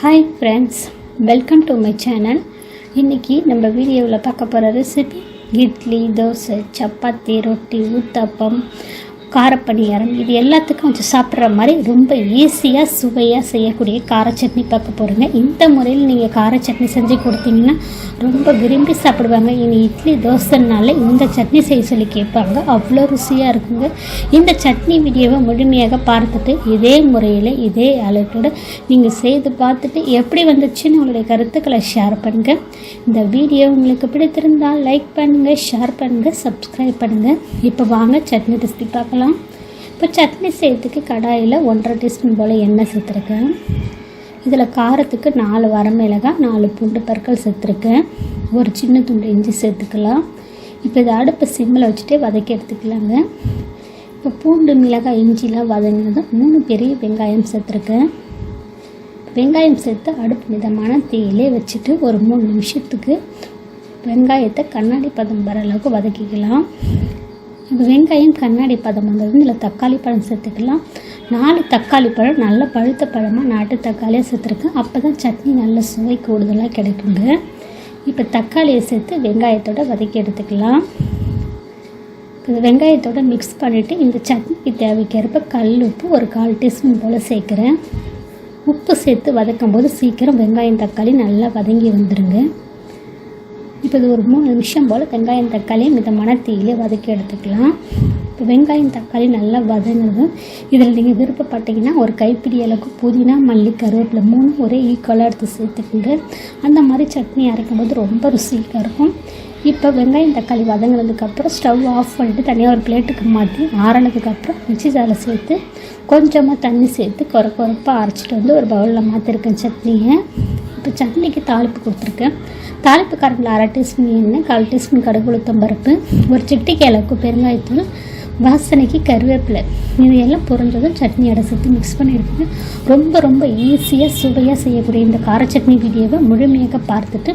Hi friends welcome to my channel இன்றைக்கி நம்ம வீடியோவில் பார்க்க போகிற ரெசிபி இட்லி தோசை சப்பாத்தி ரொட்டி ஊத்தப்பம் காரப்பணியாரம் இது எல்லாத்துக்கும் வச்சு சாப்பிட்ற மாதிரி ரொம்ப ஈஸியாக சுவையாக செய்யக்கூடிய கார சட்னி பார்க்க போகிறோங்க இந்த முறையில் நீங்கள் கார சட்னி செஞ்சு கொடுத்தீங்கன்னா ரொம்ப விரும்பி சாப்பிடுவாங்க. இனி இட்லி தோசைனால இந்த சட்னி செய்ய சொல்லி கேட்பாங்க. அவ்வளோ ருசியாக இருக்குங்க. இந்த சட்னி வீடியோவை முழுமையாக பார்த்துட்டு இதே முறையில் இதே அலர்ட்டோடு நீங்கள் செய்து பார்த்துட்டு எப்படி வந்துச்சுன்னு உங்களுடைய கருத்துக்களை ஷேர் பண்ணுங்கள் இந்த வீடியோ உங்களுக்கு பிடித்திருந்தால் லைக் பண்ணுங்கள் ஷேர் பண்ணுங்கள் சப்ஸ்கிரைப் பண்ணுங்கள் இப்போ வாங்க சட்னி ரெசிபி பார்க்கலாம். இப்போ சட்னி செய்யறதுக்கு கடாயில் ஒன்றரை டீஸ்பூன் போல் எண்ணெய் சேர்த்துருக்கேன். இதில் காரத்துக்கு நாலு வரமிளகாய் நாலு பூண்டு பற்கள் சேர்த்துருக்கேன். ஒரு சின்ன துண்டு இஞ்சி சேர்த்துக்கலாம். இப்போ இதை அடுப்பு சிம்மில் வச்சுட்டு வதக்கி எடுத்துக்கலாங்க. இப்போ பூண்டு மிளகாய் இஞ்சிலாம் வதங்கினதும் மூணு பெரிய வெங்காயம் சேர்த்துருக்கேன். வெங்காயம் சேர்த்து அடுப்பு மிதமான தீயிலே வச்சுட்டு ஒரு மூணு நிமிஷத்துக்கு வெங்காயத்தை கண்ணாடி பதம் வர அளவுக்கு வதக்கிக்கலாம். வெங்காயம் கண்ணாடி பதம் வந்தது இதில் தக்காளி பழம் சேர்த்துக்கலாம். நாலு தக்காளி பழம் நல்ல பழுத்த பழமாக நாட்டு தக்காளியாக சேர்த்துருக்கேன் அப்போ தான் சட்னி நல்ல சுவை கூடுதலாக கிடைக்குங்க. இப்போ தக்காளியை சேர்த்து வெங்காயத்தோட வதக்கி எடுத்துக்கலாம். இப்போ வெங்காயத்தோட மிக்ஸ் பண்ணிவிட்டு இந்த சட்னிக்கு தேவைக்கிறப்ப கல் உப்பு ஒரு கால் டீஸ்பூன் போல் சேர்க்குறேன். உப்பு சேர்த்து வதக்கும் போது சீக்கிரம் வெங்காயம் தக்காளி நல்லா வதங்கி வந்துடுங்க இப்போ இது ஒரு மூணு நிமிஷம் போல் வெங்காயம் தக்காளியை மிதமான தீயிலே வதக்கி எடுத்துக்கலாம். இப்போ வெங்காயம் தக்காளி நல்லா வதங்கினதும் இதில் நீங்கள் விருப்பப்பட்டீங்கன்னா ஒரு கைப்பிடி அளவுக்கு புதினா மல்லி கருவேப்பிலை மூணு ஒரே ஈக்குவலாக எடுத்து சேர்த்துக்குங்க அந்த மாதிரி சட்னி அரைக்கும் போது ரொம்ப ருசியாக இருக்கும். இப்போ வெங்காயம் தக்காளி வதங்கினதுக்கப்புறம் ஸ்டவ் ஆஃப் பண்ணிட்டு தனியாக ஒரு பிளேட்டுக்கு மாற்றி ஆறினதுக்கப்புறம் மிச்சி ஜாரில் சேர்த்து கொஞ்சமாக தண்ணி சேர்த்து குறை குறைப்பாக அரைச்சிட்டு வந்து ஒரு பவுலில் மாற்றிருக்கேன் சட்னியை. இப்போ சட்னிக்கு தாளிப்பு கொடுத்துருக்கேன். தாளிப்பு கரண்டில் அரை டீஸ்பூன் எண்ணெய் கால் டீஸ்பூன் கடுகு உளுத்தம் பருப்பு ஒரு சிட்டிக்கு அளவுக்கு பெருங்காயத்தூள் வாசனைக்கு கருவேப்பிலை. இது எல்லாம் பொருந்ததும் சேர்த்து மிக்ஸ் பண்ணியிருக்கேன் ரொம்ப ரொம்ப ஈஸியாக சுவையாக செய்யக்கூடிய இந்த கார சட்னி வீடியோவை முழுமையாக பார்த்துட்டு